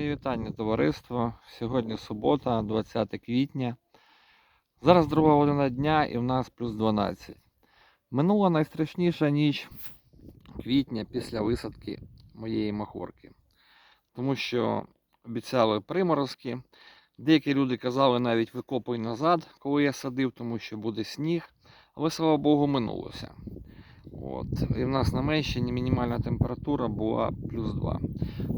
Мої вітання, товариство. Сьогодні субота, 20 квітня. Зараз друга година дня і в нас плюс 12. Минула найстрашніша ніч квітня після висадки моєї махорки. Тому що обіцяли приморозки. Деякі люди казали навіть викопуй назад, коли я садив, тому що буде сніг. Але слава Богу, минулося. От. І в нас на Менщині мінімальна температура була плюс 2.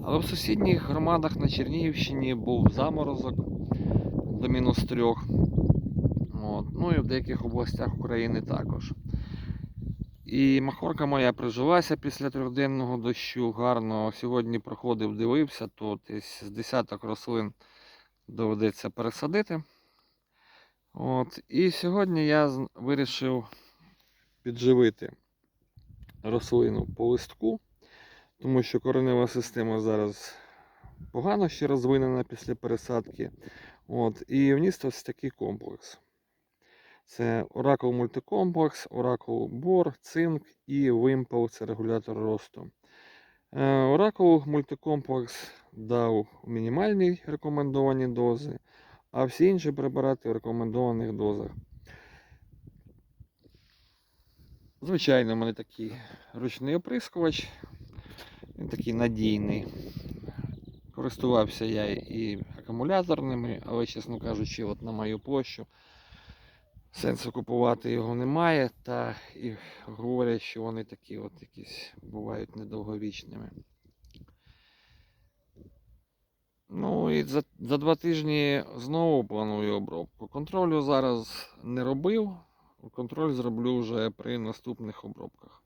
Але в сусідніх громадах на Чернігівщині був заморозок до мінус 3. От. Ну і в деяких областях України також. І махорка моя прижилася після трьохденного дощу гарно. Сьогодні проходив, дивився, то з десяток рослин доведеться пересадити. От. І сьогодні я вирішив підживити рослину по листку, тому що коренева система зараз погано ще розвинена після пересадки. От. І вніс ось такий комплекс. Це Oracle мультикомплекс, Oracle Бор, цинк і Вимпел це регулятор росту. Е, Oracle мультикомплекс дав мінімальні рекомендовані дози, а всі інші препарати в рекомендованих дозах. Звичайно, у мене такий ручний оприскувач. Він такий надійний. Користувався я і акумуляторними, але, чесно кажучи, от на мою площу сенсу купувати його немає. Та і говорять, що вони такі от якісь бувають недовговічними. Ну і за, за два тижні знову планую обробку. Контролю зараз не робив. Контроль зроблю вже при наступних обробках.